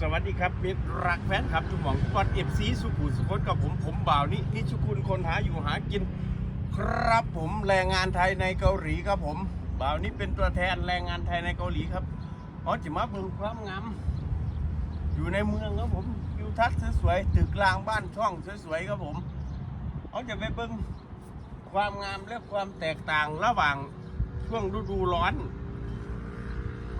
สวัสดีครับมิตรรักแฟนครับทุกหมองทุกวันเอฟซีสุขุมสุขนกับผมผมบ่าวนี่นี่ชุกุลคนหาอยู่หากิน ครับผมแรงงานไทยในเกาหลีครับผมบ่าวนี่เป็นตัวแทนแรงงานไทยในเกาหลีครับอ๋อจะมาเบิ่งความงามอยู่ในเมืองครับผมวิวทัศน์สวยๆตึกกลางบ้านช่องสวยๆครับผมอ๋อจะไปเบิ่งความงามและความแตกต่างระหว่างช่วงฤดูร้อน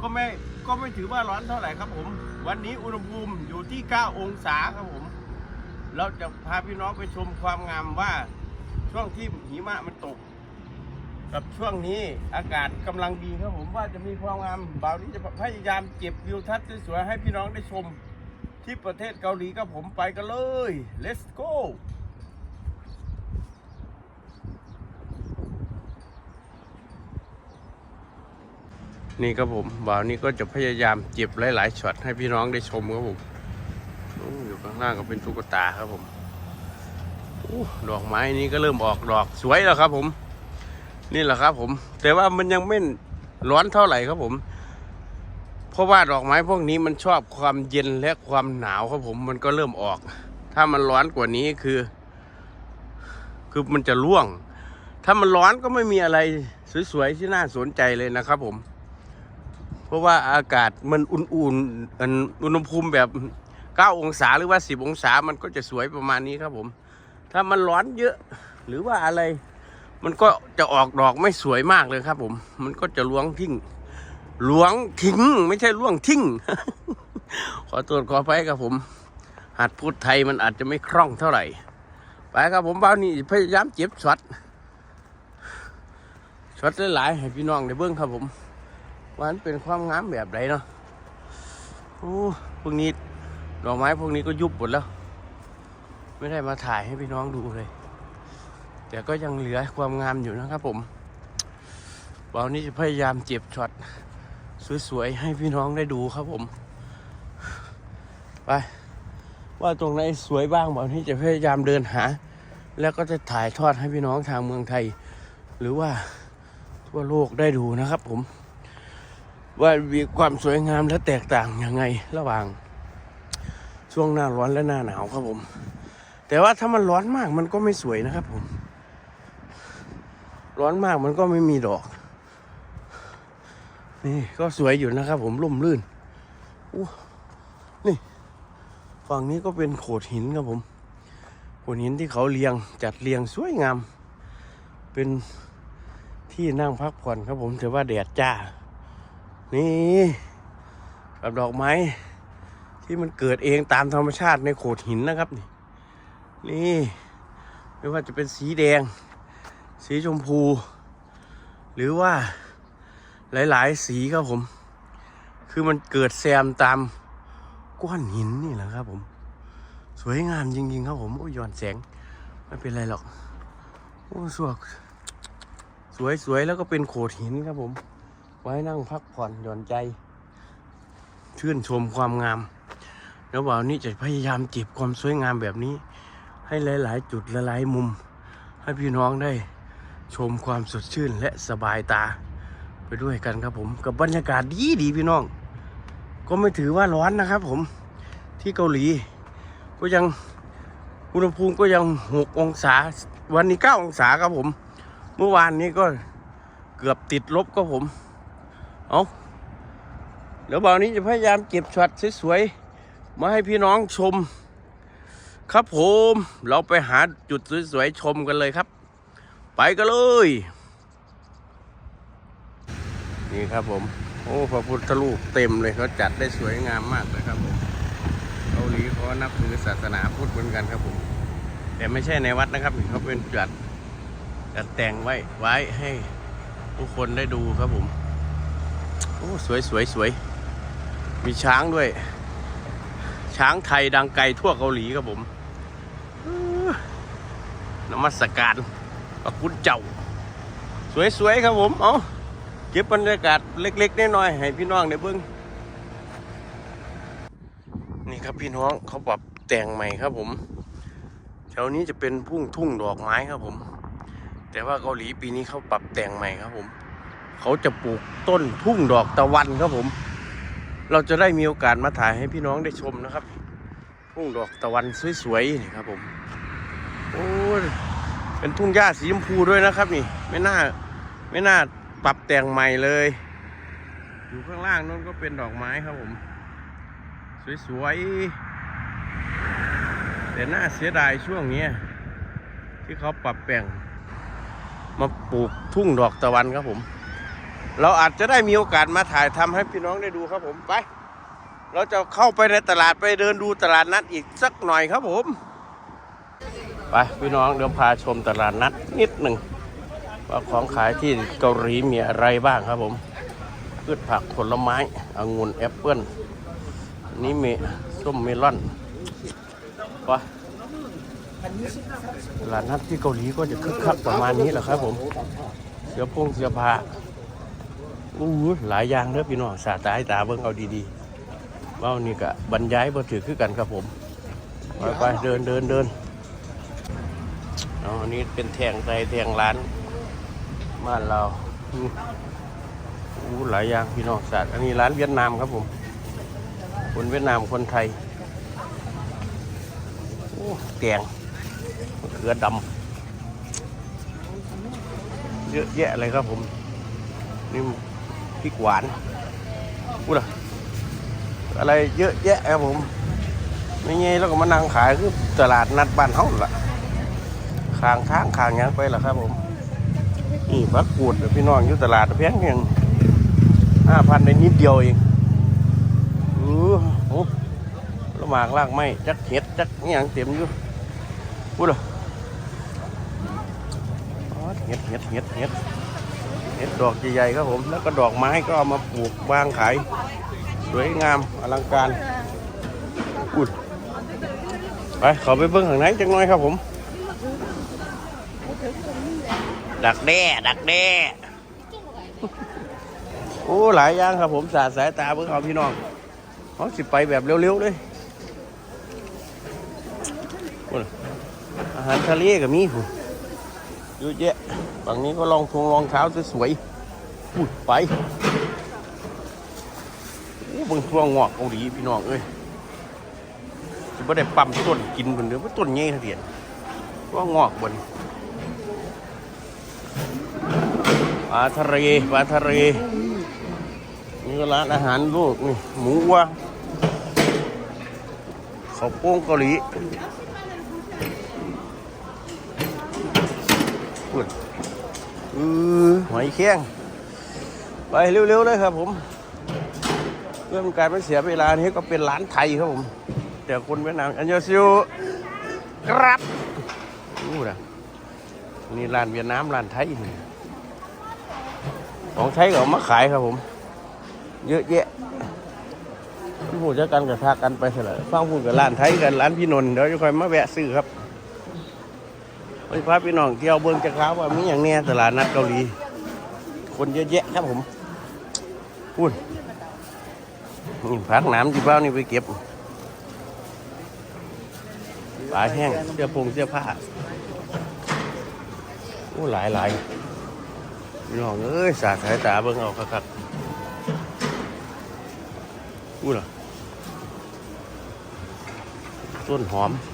ก็ไม่ก็ไม่ถือว่าร้อนเท่าไหร่ครับผม วันนี้อุณหภูมิอยู่ที่ 9 องศาครับผม เราจะพาพี่น้องไปชมความงามว่าช่วงที่หิมะมันตก กับช่วงนี้อากาศกำลังดีครับผมว่าจะมีความงามบ่าวนี้จะพยายามเก็บวิวทัศน์สวยๆให้พี่น้องได้ชมที่ประเทศเกาหลีครับผมไปกันเลย let's go นี่ครับผมบ่าวนี้ก็จะพยายามเก็บหลายๆช็อตให้พี่น้องได้ชมครับผมอยู่ข้างล่างก็เป็นตุ๊กตาครับผมอดอกไม้นี้ก็เริ่มออกดอกสวยแล้วครับผม นี่แหละครับผม แต่ว่ามันยังไม่ร้อนเท่าไหร่ครับผม เพราะว่าดอกไม้พวกนี้มันชอบความเย็นและความหนาวครับผม มันก็เริ่มออก ถ้ามันร้อนกว่านี้คือ คือมันจะร่วง ถ้ามันร้อนก็ไม่มีอะไรสวยๆที่น่าสนใจเลยนะครับผม ราะว่าอากาศมันอุ่นๆอุณหภูมิแบบ 9 องศาหรือว่า 10 องศามันก็จะสวยประมาณนี้ครับผม ถ้ามันร้อนเยอะหรือว่าอะไร มันก็จะออกดอกไม่สวยมากเลยครับผม มันก็จะล้วงทิ้งล้วงทิ้ง ไม่ใช่ล้วงทิ้ง ขอตัวจขอไปครับผม หัดพูดไทยมันอาจจะไม่คล่องเท่าไหร่ ไปครับผมบ้านนี้พยายามเจ็บช็อตช็อตหลายๆให้พี่น้องได้เบิ้งครับผม ว่ามันเป็นความงามแบบไหนเนาะโอ้พวกนี้ดอกไม้พวกนี้ก็ยุบหมดแล้ว ไม่ได้มาถ่ายให้พี่น้องดูเลย แต่ก็ยังเหลือความงามอยู่นะครับผมวันนี้จะพยายามเจ็บช็อตสวยๆให้พี่น้องได้ดูครับผม ไป ว่าตรงไหนสวยบ้างวันนี้จะพยายามเดินหา แล้วก็จะถ่ายทอดให้พี่น้องทางเมืองไทย หรือว่าทั่วโลกได้ดูนะครับผม ว่ามีความสวยงามและแตกต่างยังไงระหว่าง ช่วงหน้าร้อนและหน้าหนาวครับผม แต่ว่าถ้ามันร้อนมากมันก็ไม่สวยนะครับผม ร้อนมากมันก็ไม่มีดอก นี่ก็สวยอยู่นะครับผมร่มรื่นนี่ ฝั่งนี้ก็เป็นโขดหินครับผมโขดหินที่เขาเรียงจัดเรียงสวยงาม เป็นที่นั่งพักผ่อนครับผมถือว่าแดดจ้า นี่กับดอกไม้ ที่มันเกิดเองตามธรรมชาติในโขดหินนะครับ นี่นี่ไม่ว่าจะเป็นสีแดง สีชมพู หรือว่าหลาย ๆ สีครับผม คือมันเกิดแซมตามก้อนหินนี่แหละครับผม สวยงามจริง ๆ ครับผม โอ้ย้อนแสง ไม่เป็นไรหรอก โอ้สวยสวยๆแล้วก็เป็นโขดหินครับผม ไว้นั่งพักผ่อนหย่อนใจ ชื่นชมความงาม แล้วบ่าวนี้จะพยายามเก็บความสวยงามแบบนี้ ให้หลาย ๆ จุดหลายๆมุม ให้พี่น้องได้ชมความสดชื่นและสบายตา ไปด้วยกันครับผมกับบรรยากาศดีดีพี่น้อง ก็ไม่ถือว่าร้อนนะครับผมที่เกาหลี ก็ยังอุณหภูมิก็ยังหกองศา วันนี้เก้าองศาครับผม เมื่อวานนี้ก็เกือบติดลบก็ผม เอาเดี๋ยวบ่าวนี้จะพยายามเก็บช็อตสวยๆมาให้พี่น้องชม ครับผม เราไปหาจุดสวยๆชมกันเลยครับ ไปกันเลย นี่ครับผม โอ้พระพุทธรูปเต็มเลยเขาจัดได้สวยงามมากเลยครับผมเกาหลีเขานับถือศาสนาพุทธเหมือนกันครับผม แต่ไม่ใช่ในวัดนะครับเขาเป็นจัดจัดแต่งไว้ไว้ให้ทุกคนได้ดูครับผม อ้สวยสวยสวยมีช้างด้วย ช้างไทยดังไกลทั่วเกาหลีครับผมอื้อนมัสการพระคุณเจ้า สวยๆครับผม เอาเก็บบรรยากาศเล็กๆน้อยๆให้พี่น้องได้เบิ่งนี่ครับพี่น้องเขาปรับแต่งใหม่ครับผมแถวนี้จะเป็นพุ่งทุ่งดอกไม้ครับผม แต่ว่าเกาหลีปีนี้เขาปรับแต่งใหม่ครับผม เขาจะปลูกต้นทุ่งดอกตะวันครับผม เราจะได้มีโอกาสมาถ่ายให้พี่น้องได้ชมนะครับ ทุ่งดอกตะวันสวยๆนี่ครับผมโอ้เป็นทุ่งหญ้าสีชมพูด้วยนะครับ นี่ ไม่น่าไม่น่าปรับแต่งใหม่เลย อยู่ข้างล่างนู้นก็เป็นดอกไม้ครับผม สวยๆแต่น่าเสียดายช่วงนี้ที่เขาปรับแต่งมาปลูกทุ่งดอกตะวันครับผม เราอาจจะได้มีโอกาสมาถ่ายทำให้พี่น้องได้ดูครับผมไป เราจะเข้าไปในตลาดไปเดินดูตลาดนัดอีกสักหน่อยครับผม ไปพี่น้องเดี๋ยวพาชมตลาดนัดนิดหนึ่งว่าของขายที่เกาหลีมีอะไรบ้างครับผมพืชผักผลไม้องุ่นแอปเปิ้ลนี้มีส้มเมลอนไปตลาดนัดที่เกาหลีก็จะคึกคักประมาณนี้แหละครับผม เสือพงเสือผา อู้หูหลายอย่างเด้อพี่น้องสาตาให้ตาเบิ่งเอาดีๆว่านี่ก็บรรยายบ่ถือคือกันครับผมไปไปเดินเดินเดินอันนี้เป็นแทงไทยแทงร้านบ้านเราอู้หลายอย่างพี่น้องสาตอันนี้ร้านเวียดนามครับผม คนเวียดนามคนไทยโอ้แกงมะเขือดำเยอะแยะเลยครับผมนี่ พริกหวานพูดอะอะไรเยอะแยะครับผมไม่ไงแล้วก็มานั่งขายคือตลาดนัดบ้านเฮาล่ะข้างทางข้างยังไปล่ะครับผมนี่พักกูดพี่น้องอยู่ตลาดเพียงเพียงห้าพันในนิดเดียวเองอู้หูละหมากลากไม้จักเห็ดจักนี่ยังเต็มอยู่พูดอะอ๋อเห็ดเห็ดเห็ดเห็ด ห็ดดอกใหญ่ๆครับผม แล้วก็ดอกไม้ก็เอามาปลูกวางขาย สวยงามอลังการอุดไปขอไปเบิ้งข้างในจังหน่อยครับผม ดักแด้ดักแด้โอ้หลายอย่างครับผมสาดสายตาเบิ้งเอาพี่น้องเขาสิไปแบบเร็วๆเลยโอ้ยอาหารทะเลก็มีผมเยอะแยะ ฝั่งนี้ก็รองทงรองเท้าสวยๆพูดไปโอ้บางช่วงงอกเกาหลีพี่น้องเอ้ยจะไม่ได้ปั๊มต้นกินบนเดือว่าต้นเงี้ยเถียนว่างอกบนปลาทะเลปลาทะเลนี่ก็ร้านอาหารลูกนี่หมูวัวข้าวโป้งเกาหลี พูด อือหอยแข้งไปเร็วๆเลยครับผมเพื่อเป็นการไม่เสียเวลานี้ก็เป็นร้านไทยครับผมแต่คนเวียดนามอันยอซิวครับอู้นะนี่ร้านเวียดนามร้านไทยนี่ของไทยก็เอามาขายครับผม เยอะแยะพูดจะกันกับทากันไปเถอะฟังพูดกับร้านไทยกันร้านพี่นนท์เดี๋ยวจะคอยมาแวะซื้อครับ ไปพาพี่น้องเที่ยวเบิ้งจะค้าว่ามีอย่างเนี้ยตลาดนัดเกาหลี คนเยอะแยะครับผมพูดนี่พักน้ำจีบ้านี่ไปเก็บปลาแห้งเสื้อผงเสื้อผ้าโอ้หลายหลายพี่น้องเอ้ยสาสายตาเบิ้งเอาคักๆพูดเหรอต้นหอมผัก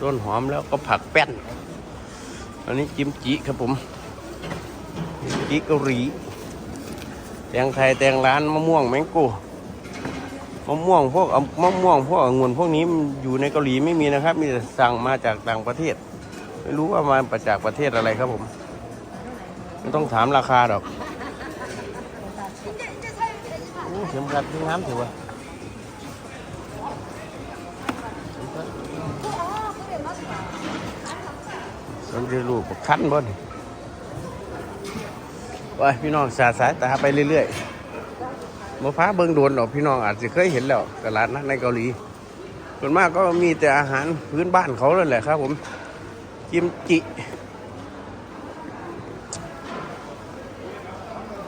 ต้นหอมแล้วก็ผักแป้น อันนี้กิมจิครับผมกิมจิเกาหลีแตงไทยแตงร้านมะม่วงแมงโก้มะม่วงพวกมะม่วงพวกองุ่นพวกนี้อยู่ในเกาหลีไม่มีนะครับ มีแต่สั่งมาจากต่างประเทศ ไม่รู้ว่ามาจากประเทศอะไรครับผม ไม่ต้องถามราคาดอกโอ้เข็มขัดที่น้ำถือว่า สนใจลูกบอกคันบ่นไปพี่น้องสาสายตาไปเรื่อยๆมาฟ้าเบิ่งโดนดอกพี่น้องอาจจะเคยเห็นแล้วตลาดนัดในเกาหลีส่วนมากก็มีแต่อาหารพื้นบ้านเขาเลยแหละครับ ผมกิมจิ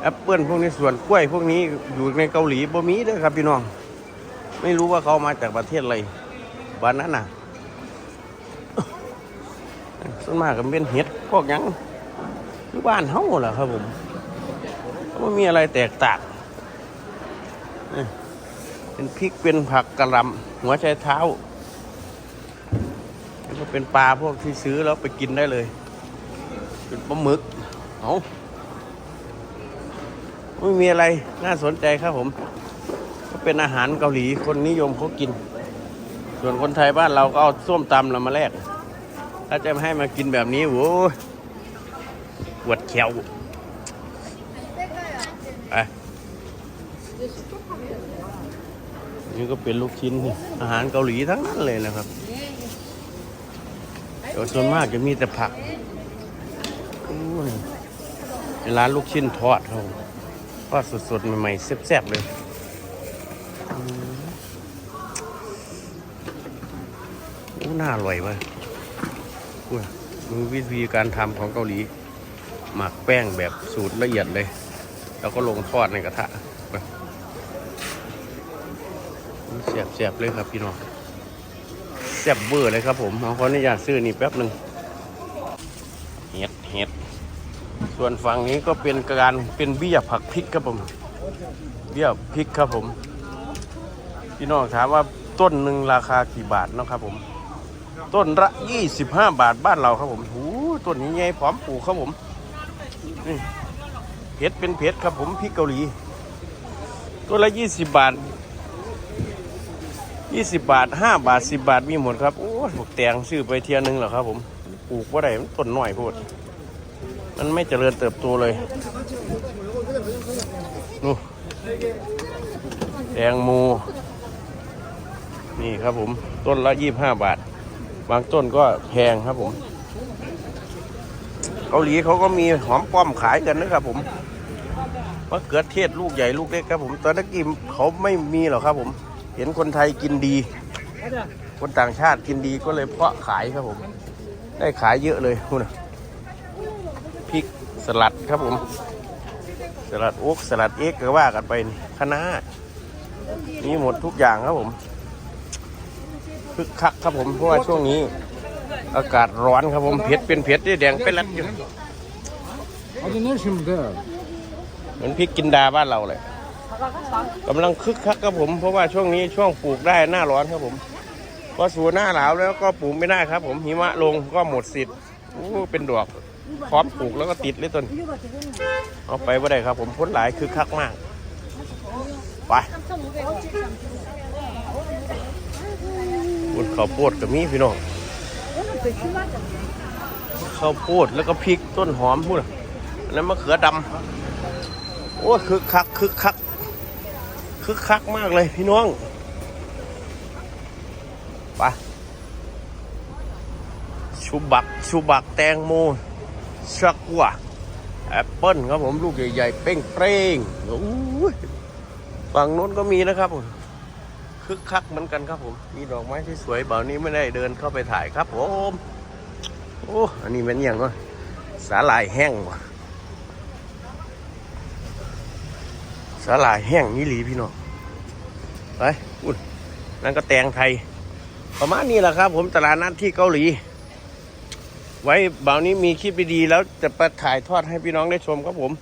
แอปเปิลพวกนี้ส่วนกล้วยพวกนี้อยู่ในเกาหลีบ่มีเด้อครับพี่น้อง ไม่รู้ว่าเขามาจากประเทศอะไรบ้านนั้นน่ะ ส่วนมากก็เป็นเห็ดพวกยังคือบ้านเฮาแหละครับผมไม่มีอะไรแตกต่างเป็นพริกเป็นผักกระลำหัวไชเท้าแล้วก็เป็นปลาพวกที่ซื้อแล้วไปกินได้เลย เป็นปลาหมึกเอาไม่มีอะไรน่าสนใจครับผม ก็เป็นอาหารเกาหลีคนนิยมเขากิน ส่วนคนไทยบ้านเราก็เอาส้มตำเรามาแลก ถ้าจะให้มากินแบบนี้โว้ยปวดแขวไปนี่ก็เป็นลูกชิ้น อาหารเกาหลีทั้งนั้นเลยนะครับแต่ส่วนมากจะมีแต่ผักโอ้ยเป็นร้านลูกชิ้นทอดครับผมทอดสดๆใหม่ๆแซ่บๆเลยน่าอร่อยมาก ดูวิธีการทำของเกาหลี หมักแป้งแบบสูตรละเอียดเลย แล้วก็ลงทอดในกระทะไปเสียบเสียบเลยครับพี่น้องเสียบเบอร์เลยครับผมเอาขออนุญาตซื้อนี่แป๊บหนึ่งเห็ดเห็ดส่วนฝั่งนี้ก็เป็นการเป็นเบี้ยผักพริกครับผมเบี้ยพริกครับผม พี่น้องถามว่าต้นหนึ่งราคากี่บาทเนาะครับผม ต้นละ25 บาทบ้านเราครับผมหูต้นนี้ใหญ่พร้อมปลูกครับผมนี่เพชรเป็นเพชรครับผมพริกเกาหลีต้นละ 20 บาท 20 บาท 5 บาท 10 บาทมีหมดครับโอ้ยพวกแตงซื้อไปเทียนึงเหรอครับผมปลูกว่าไรมันต้นหน้อยโพดมันไม่เจริญเติบโตเลยนู่แตงโมนี่ครับผม ต้นละ 25 บาท บางต้นก็แพงครับผมเกาหลีเขาก็มีหอมป้อมขายกันนะครับผมมะเขือเทศลูกใหญ่ลูกเล็กครับผมตอนนี้กินเขาไม่มีหรอกครับผม เห็นคนไทยกินดี คนต่างชาติกินดีก็เลยเพาะขายครับผม ได้ขายเยอะเลยคุณน่พริกสลัดครับผม สลัดโอ๊กสลัดเอ็กก็ว่ากันไปนี่คะน้ามีหมดทุกอย่างครับผม คึกคักครับผมเพราะว่าช่วงนี้ อากาศร้อนครับผมเผ็ดเป็นเผ็ดที่แดงเป็นรัดอยู่เหมือนพริกกินดาบ้านเราเลยกำลังคึกคักครับผม เพราะว่าช่วงนี้ช่วงปลูกได้หน้าร้อนครับผมพอสู่หน้าหนาวแล้วก็ปลูกไม่ได้ครับ ผมหิมะลงก็หมดสิทธิ์เป็นดอกพร้อมปลูกแล้วก็ติดเลยต้นเอาไปว่าได้ครับ ผมพ้นหลายคึกคักมาก ไป บนข้าวโพดกับมีพี่น้องข้าวโพดแล้วก็พริกต้นหอมพูดอันนั้นมะเขือดำโอ้คึกคักคึกคักคึกคักมากเลยพี่น้องไปชูบักชูบักแตงโมชักกัวแอปเปิ้ลครับผมลูกใหญ่ๆเป้งๆโอ้ยฝั่งโน้นก็มีนะครับ คึกคักเหมือนกันครับผม มีดอกไม้ที่สวยเบานี้ไม่ได้เดินเข้าไปถ่ายครับผมโอ้อันนี้เป็นอย่างวะสาหร่ายแห้งวะสาหร่ายแห้งนี่หลีพี่น้องไปอุ่นนั่นก็แตงไทย ประมาณนี้แหละครับ ผมตลาดนัดที่เกาหลี ไว้บ่าวนี้มีคลิปดีๆแล้วจะไปถ่ายทอดให้พี่น้องได้ชมครับผม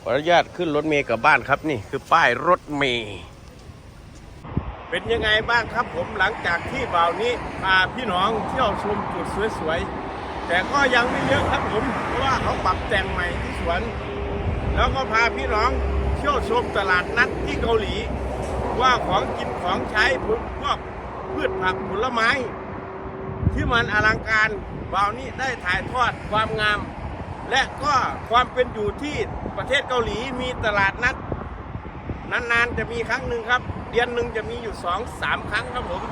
ขออนุญาตขึ้นรถเมย์กลับบ้านครับนี่คือป้ายรถเมย์ เป็นยังไงบ้างครับผมหลังจากที่บ่าวนี้พาพี่น้องเที่ยวชมจุดสวยๆ แต่ก็ยังไม่เยอะครับผมเพราะว่าเขาปรับแต่งใหม่ที่สวน แล้วก็พาพี่น้องเที่ยวชมตลาดนัดที่เกาหลี ว่าของกินของใช้พวกพืชผักผลไม้ ที่มันอลังการบ่าวนี้ได้ถ่ายทอดความงาม และก็ความเป็นอยู่ที่ประเทศเกาหลีมีตลาดนัด นานๆจะมีครั้งหนึ่งครับ เดือนหนึ่งจะมีอยู่สองสามครั้งครับผม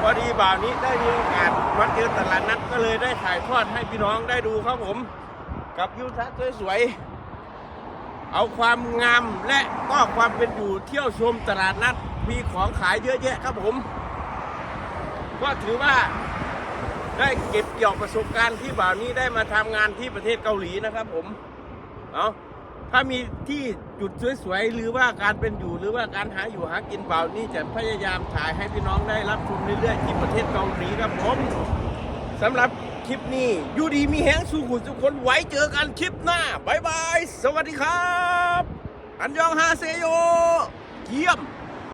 พอดีบ่าวนี้ได้มีโอกาสมาเจอตลาดนัดก็เลยได้ถ่ายทอดให้พี่น้องได้ดูครับผม กับวิวทัศน์สวยๆเอาความงามและก็ความเป็นอยู่เที่ยวชมตลาดนัดมีของขายเยอะแยะครับผม ก็ถือว่าได้เก็บเกี่ยวประสบการณ์ที่บ่าวนี้ได้มาทำงานที่ประเทศเกาหลีนะครับผม เอา ถ้ามีที่จุดสวยๆหรือว่าการเป็นอยู่หรือว่าการหาอยู่หากินเปล่านี่จะพยายามถ่ายให้พี่น้องได้รับชมเรื่อยๆที่ประเทศเกาหลีครับผมสำหรับคลิปนี้ยูดีมีแห้งสู้ขุนทุกคนไว้เจอกันคลิปหน้าบายบาย สวัสดีครับ อันยองฮาเซโยเยี่ยม